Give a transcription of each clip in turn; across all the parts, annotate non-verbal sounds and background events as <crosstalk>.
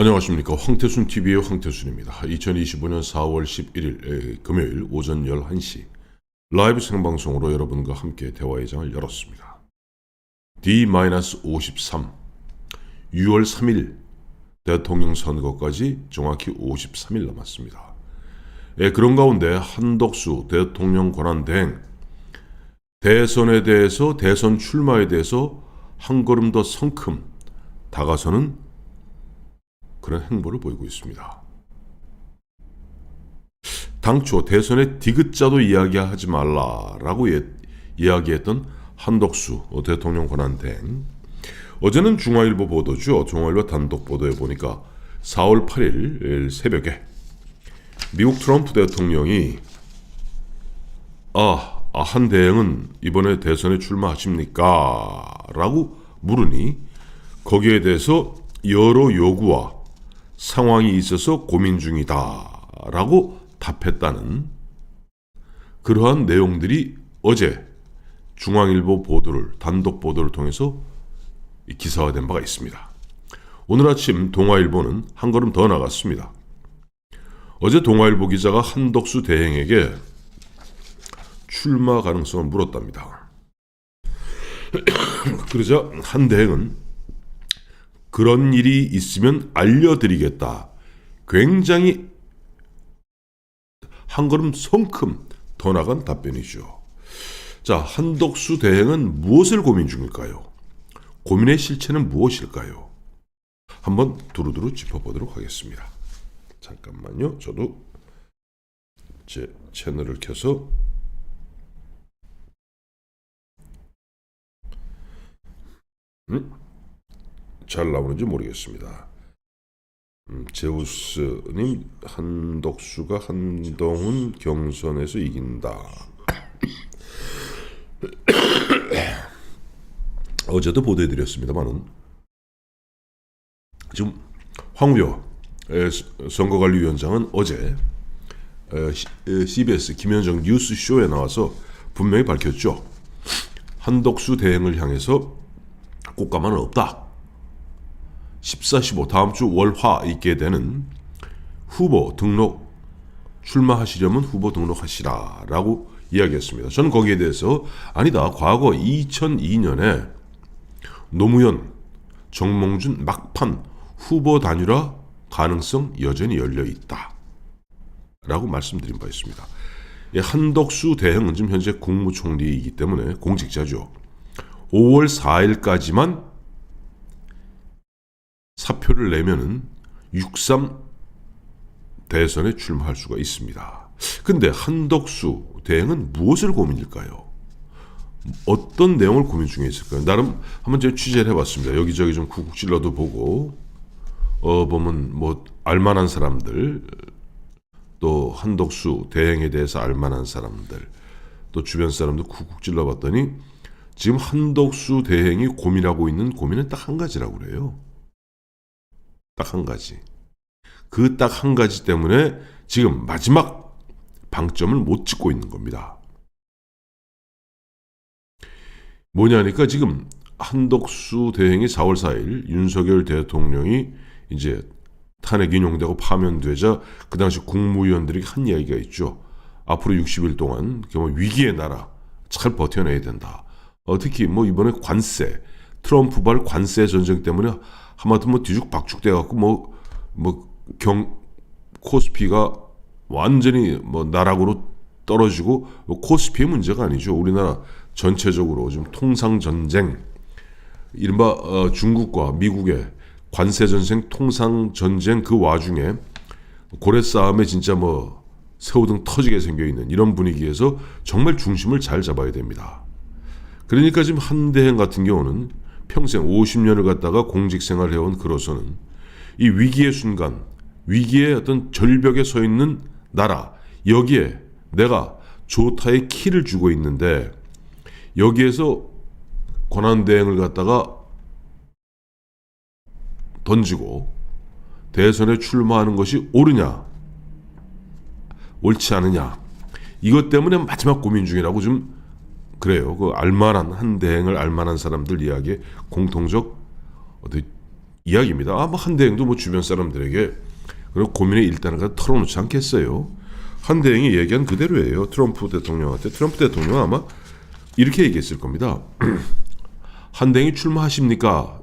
안녕하십니까 황태순 TV의 황태순입니다. 2025년 4월 11일 에, 금요일 오전 11시 라이브 생방송으로 여러분과 함께 대화의 장을 열었습니다. D-53 6월 3일 대통령 선거까지 정확히 53일 남았습니다. 예, 그런 가운데 한덕수 대통령 권한 대행 대선에 대해서 대선 출마에 대해서 한 걸음 더 성큼 다가서는 그런 행보를 보이고 있습니다. 당초 대선에 디귿자도 이야기하지 말라라고 예, 이야기했던 한덕수 대통령 권한 대행 어제는 중화일보 보도죠. 중화일보 단독 보도에 보니까 4월 8일 새벽에 미국 트럼프 대통령이 아, 아, 한 대행은 이번에 대선에 출마하십니까? 라고 물으니 거기에 대해서 여러 요구와 상황이 있어서 고민 중이다. 라고 답했다는 그러한 내용들이 어제 중앙일보 보도를, 단독 보도를 통해서 기사화된 바가 있습니다. 오늘 아침 동아일보는 한 걸음 더 나갔습니다. 어제 동아일보 기자가 한덕수 대행에게 출마 가능성을 물었답니다. <clears throat> 그러자 한 대행은 그런 일이 있으면 알려드리겠다. 굉장히 한 걸음 성큼 더 나간 답변이죠. 자, 한덕수 대행은 무엇을 고민 중일까요? 고민의 실체는 무엇일까요? 한번 두루두루 짚어보도록 하겠습니다. 잠깐만요. 저도 제 채널을 켜서 음? 잘 나오는지 모르겠습니다. 음, 제우스님 한덕수가 한동훈 경선에서 이긴다. <coughs> 어제도 보도해드렸습니다만은 지금 황우여 에, 선거관리위원장은 어제 CBS 김현정 뉴스 쇼에 나와서 분명히 밝혔죠. 한덕수 대행을 향해서 꽃가마는 없다. 14, 15 다음 주 월화 있게 되는 후보 등록 출마하시려면 후보 등록하시라라고 이야기했습니다. 저는 거기에 대해서 아니다. 과거 2002년에 노무현, 정몽준 막판 후보 단일화 가능성 여전히 열려 있다. 라고 말씀드린 바 있습니다. 이 한덕수 대행은 지금 현재 국무총리이기 때문에 공직자죠. 5월 4일까지만 사표를 내면은 63 대선에 출마할 수가 있습니다. 근데 한덕수 대행은 무엇을 고민일까요? 어떤 내용을 고민 중에 있을까요? 나름 한번 제가 취재를 해봤습니다. 여기저기 좀 구국질러도 보고 어 보면 뭐 알만한 사람들 또 한덕수 대행에 대해서 알만한 사람들 또 주변 사람도 쿡쿡 찔러봤더니 지금 한덕수 대행이 고민하고 있는 고민은 딱 한 가지라고 그래요. 딱 한 가지. 그 딱 한 가지 때문에 지금 마지막 방점을 못 찍고 있는 겁니다. 뭐냐니까 지금 한덕수 대행이 4월 4일 윤석열 대통령이 이제 탄핵 인용되고 파면되자 그 당시 국무위원들이 한 이야기가 있죠. 앞으로 60일 동안 정말 위기의 나라 잘 버텨내야 된다. 어, 특히 뭐 이번에 관세 트럼프발 관세 전쟁 때문에 하마터면 뭐 뒤죽박죽 돼갖고 뭐 뭐 경 코스피가 완전히 뭐 나락으로 떨어지고 뭐 코스피의 문제가 아니죠. 우리나라 전체적으로 지금 통상 전쟁 이른바 어, 중국과 미국의 관세 전쟁, 통상 전쟁 그 와중에 고래 싸움에 진짜 뭐 새우등 터지게 생겨 있는 이런 분위기에서 정말 중심을 잘 잡아야 됩니다. 그러니까 지금 한대행 같은 경우는 평생 50년을 갖다가 공직 생활을 해온 그로서는 이 위기의 순간, 위기의 어떤 절벽에 서 있는 나라, 여기에 내가 조타의 키를 주고 있는데 여기에서 권한대행을 갖다가 던지고 대선에 출마하는 것이 옳으냐, 옳지 않으냐. 이것 때문에 마지막 고민 중이라고 좀 그래요. 그 알만한 한 대행을 알만한 사람들 이야기에 공통적 어떤 이야기입니다. 아마 한대행도 뭐 주변 사람들에게 그런 고민의 일단을 털어놓지 않겠어요. 한 대행이 얘기한 그대로예요. 트럼프 대통령한테 트럼프 대통령 아마 이렇게 얘기했을 겁니다. <clears throat> 한 대행이 출마하십니까?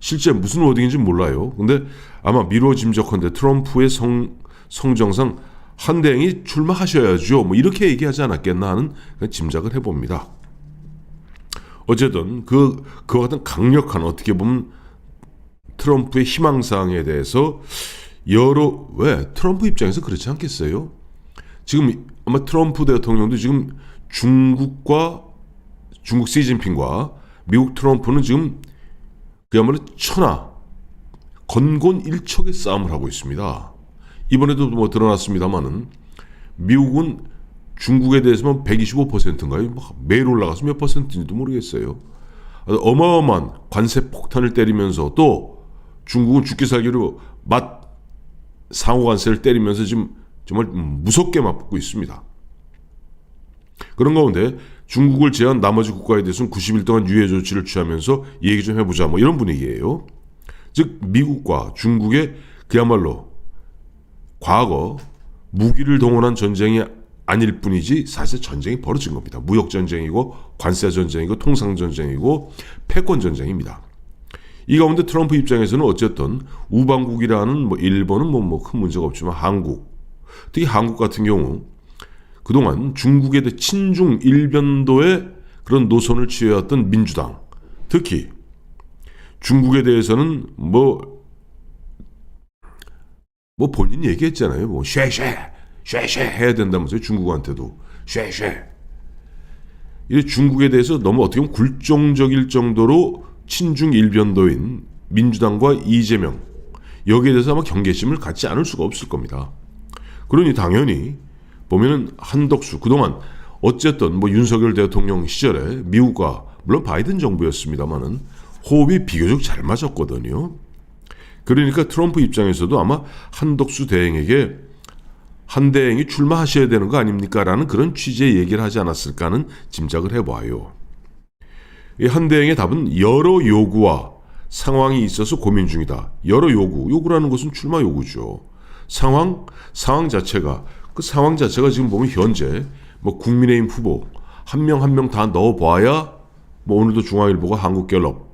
실제 무슨 워딩인지 몰라요. 근데 아마 미뤄 짐작컨대 트럼프의 성, 성정상 한대행이 출마하셔야죠. 뭐 이렇게 얘기하지 않았겠나 하는 짐작을 해봅니다. 어쨌든 그 그와 같은 강력한 어떻게 보면 트럼프의 희망사항에 대해서 여러 왜 트럼프 입장에서 그렇지 않겠어요? 지금 아마 트럼프 대통령도 지금 중국과 중국 시진핑과 미국 트럼프는 지금 그야말로 천하 건곤 일척의 싸움을 하고 있습니다. 이번에도 뭐 드러났습니다만은 미국은 중국에 대해서만 125%인가요? 막 매일 올라가서 몇 퍼센트인지도 모르겠어요. 어마어마한 관세 폭탄을 때리면서 또 중국은 죽기 살기로 맛 상호 관세를 때리면서 지금 정말 무섭게 맞붙고 있습니다. 그런 가운데 중국을 제한 나머지 국가에 대해서는 90일 동안 유예 조치를 취하면서 얘기 좀 해보자 뭐 이런 분위기예요. 즉 미국과 중국의 그야말로 과거 무기를 동원한 전쟁이 아닐 뿐이지 사실 전쟁이 벌어진 겁니다. 무역 전쟁이고 관세 전쟁이고 통상 전쟁이고 패권 전쟁입니다. 이 가운데 트럼프 입장에서는 어쨌든 우방국이라는 뭐 일본은 뭐뭐큰 문제가 없지만 한국 특히 한국 같은 경우 그동안 중국에 대해 친중 일변도의 그런 노선을 취해왔던 민주당 특히 중국에 대해서는 뭐 뭐 본인 얘기했잖아요. 뭐 쉐쉐 쉐쉐 해야 된다면서요. 중국한테도 쉐쉐. 이 중국에 대해서 너무 어떻게 보면 굴종적일 정도로 친중 일변도인 민주당과 이재명 여기에 대해서 아마 경계심을 갖지 않을 수가 없을 겁니다. 그러니 당연히 보면은 한덕수 그동안 어쨌든 뭐 윤석열 대통령 시절에 미국과 물론 바이든 정부였습니다만은 호흡이 비교적 잘 맞았거든요. 그러니까 트럼프 입장에서도 아마 한덕수 대행에게 한 대행이 출마하셔야 되는 거 아닙니까? 라는 그런 취지의 얘기를 하지 않았을까 하는 짐작을 해봐요. 이 한 대행의 답은 여러 요구와 상황이 있어서 고민 중이다. 여러 요구, 요구라는 것은 출마 요구죠. 상황, 상황 자체가 그 상황 자체가 지금 보면 현재 뭐 국민의힘 후보 한 명 한 명 다 넣어봐야 뭐 오늘도 중앙일보가 한국갤럽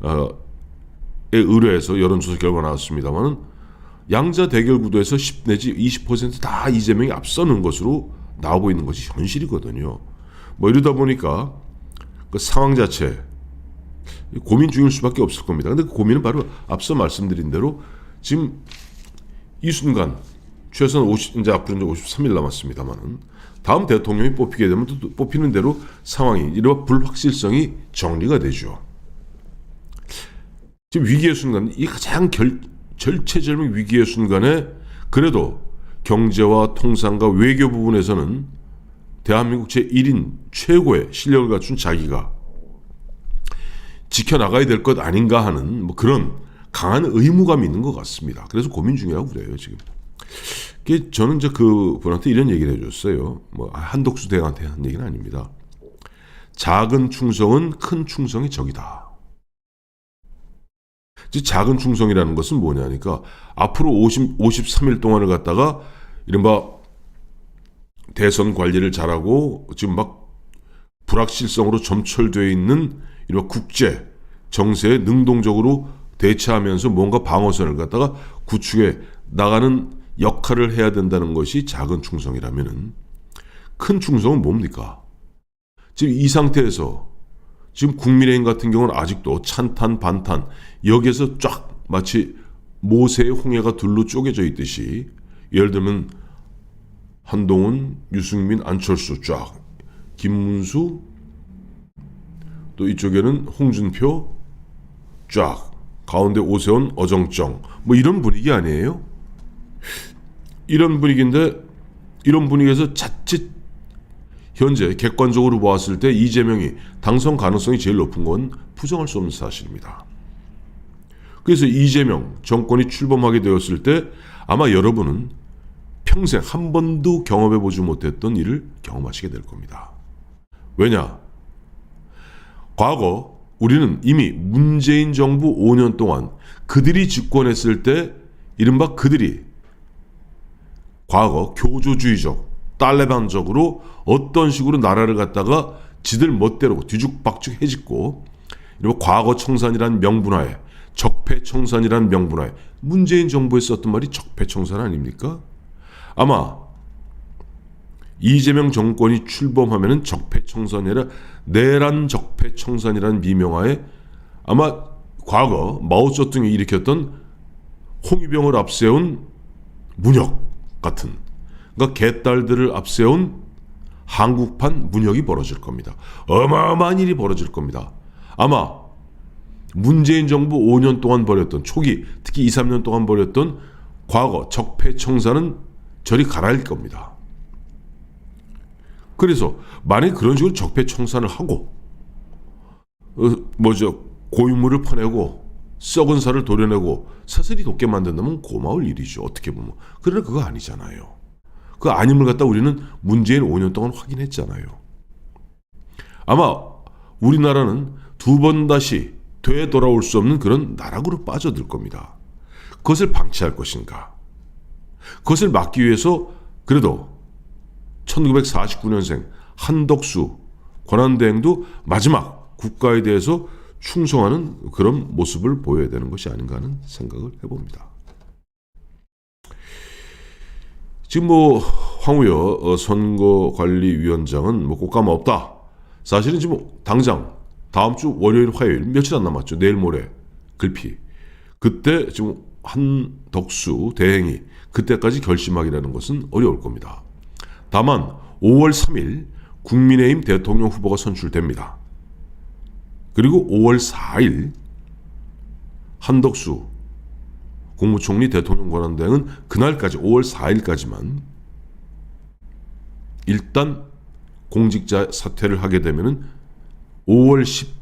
어, 에 의뢰해서 여론조사 결과 나왔습니다만은 양자 대결 구도에서 10 내지 20%다 이재명이 앞서는 것으로 나오고 있는 것이 현실이거든요. 뭐 이러다 보니까 그 상황 자체 고민 중일 수밖에 없을 겁니다. 근데 그 고민은 바로 앞서 말씀드린 대로 지금 이 순간 최소한 50 이제 앞으로 이제 53일 남았습니다만은 다음 대통령이 뽑히게 되면 또 뽑히는 대로 상황이 이른바 불확실성이 정리가 되죠. 지금 위기의 순간, 이 가장 결, 절체절명 위기의 순간에 그래도 경제와 통상과 외교 부분에서는 대한민국 제1인 최고의 실력을 갖춘 자기가 지켜나가야 될 것 아닌가 하는 뭐 그런 강한 의무감이 있는 것 같습니다. 그래서 고민 중이라고 그래요, 지금. 저는 이제 그 분한테 이런 얘기를 해줬어요. 뭐 한독수 대행한테 한 얘기는 아닙니다. 작은 충성은 큰 충성의 적이다. 즉 작은 충성이라는 것은 뭐냐니까 앞으로 50, 53일 동안을 갖다가 이른바 대선 관리를 잘하고 지금 막 불확실성으로 점철되어 있는 이런 국제 정세에 능동적으로 대처하면서 뭔가 방어선을 갖다가 구축해 나가는 역할을 해야 된다는 것이 작은 충성이라면은 큰 충성은 뭡니까? 지금 이 상태에서 지금 국민의힘 같은 경우는 아직도 찬탄 반탄 여기에서 쫙 마치 모세의 홍해가 둘로 쪼개져 있듯이 예를 들면 한동훈, 유승민, 안철수 쫙 김문수 또 이쪽에는 홍준표 쫙 가운데 오세훈, 어정쩡 뭐 이런 분위기 아니에요? 이런 분위기인데 이런 분위기에서 자칫 현재 객관적으로 보았을 때 이재명이 당선 가능성이 제일 높은 건 부정할 수 없는 사실입니다. 그래서 이재명 정권이 출범하게 되었을 때 아마 여러분은 평생 한 번도 경험해 보지 못했던 일을 경험하시게 될 겁니다. 왜냐? 과거 우리는 이미 문재인 정부 5년 동안 그들이 집권했을 때 이른바 그들이 과거 교조주의적 딸레반적으로 어떤 식으로 나라를 갖다가 지들 멋대로 뒤죽박죽 해짓고 이런 과거 청산이란 명분하에 적폐 청산이란 명분하에 문재인 정부에 썼던 말이 적폐 청산 아닙니까? 아마 이재명 정권이 출범하면은 적폐 청산이라 내란 적폐 청산이라는 미명하에 아마 과거 마오쩌둥이 일으켰던 홍위병을 앞세운 문혁 같은 그러니까 개딸들을 앞세운 한국판 문혁이 벌어질 겁니다. 어마어마한 일이 벌어질 겁니다. 아마 문재인 정부 5년 동안 벌였던 초기 특히 2, 3년 동안 벌였던 과거 적폐청산은 저리 가라앉을 겁니다. 그래서 만약 그런 식으로 적폐청산을 하고 어, 뭐죠 고인물을 퍼내고 썩은 살을 도려내고 사슬이 돋게 만든다면 고마울 일이죠 어떻게 보면 그러나 그거 아니잖아요 그 아님을 갖다 우리는 문재인 5년 동안 확인했잖아요. 아마 우리나라는 두 번 다시 되돌아올 수 없는 그런 나락으로 빠져들 겁니다. 그것을 방치할 것인가? 그것을 막기 위해서 그래도 1949년생 한덕수 권한대행도 마지막 국가에 대해서 충성하는 그런 모습을 보여야 되는 것이 아닌가 하는 생각을 해봅니다. 지금 뭐 황우여 어, 선거관리위원장은 뭐 꽃감 없다. 사실은 지금 당장 다음 주 월요일 화요일 며칠 안 남았죠. 내일 모레 글피. 그때 지금 한덕수 대행이 그때까지 결심하기라는 것은 어려울 겁니다. 다만 5월 3일 국민의힘 대통령 후보가 선출됩니다. 그리고 5월 4일 한덕수 국무총리 대통령 권한 대행은 그날까지 5월 4일까지만 일단 공직자 사퇴를 하게 되면은 5월 10,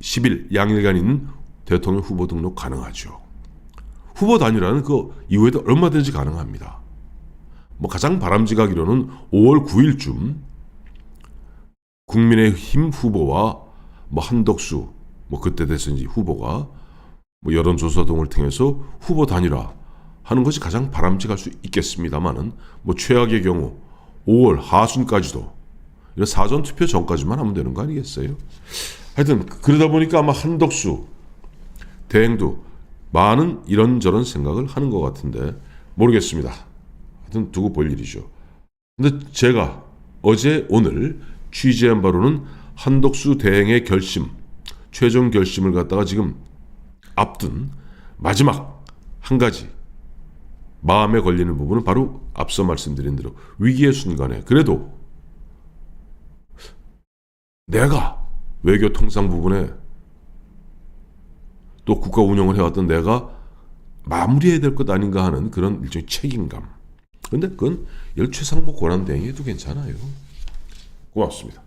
10일 양일간 있는 대통령 후보 등록 가능하죠. 후보 단일화는 그 이후에도 얼마든지 가능합니다. 뭐 가장 바람직하기로는 5월 9일쯤 국민의힘 후보와 뭐 한덕수 뭐 그때 됐든지 후보가 뭐 여론조사 등을 통해서 후보 단일화 하는 것이 가장 바람직할 수 있겠습니다만은 뭐 최악의 경우 5월 하순까지도 이런 사전 투표 전까지만 하면 되는 거 아니겠어요? 하여튼 그러다 보니까 아마 한덕수 대행도 많은 이런저런 생각을 하는 것 같은데 모르겠습니다. 하여튼 두고 볼 일이죠. 근데 제가 어제 오늘 취재한 바로는 한덕수 대행의 결심, 최종 결심을 갖다가 지금 앞둔 마지막 한 가지 마음에 걸리는 부분은 바로 앞서 말씀드린 대로 위기의 순간에 그래도 내가 외교 통상 부분에 또 국가 운영을 해왔던 내가 마무리해야 될 것 아닌가 하는 그런 일종의 책임감. 근데 그건 열최상목 권한 대행해도 괜찮아요. 고맙습니다.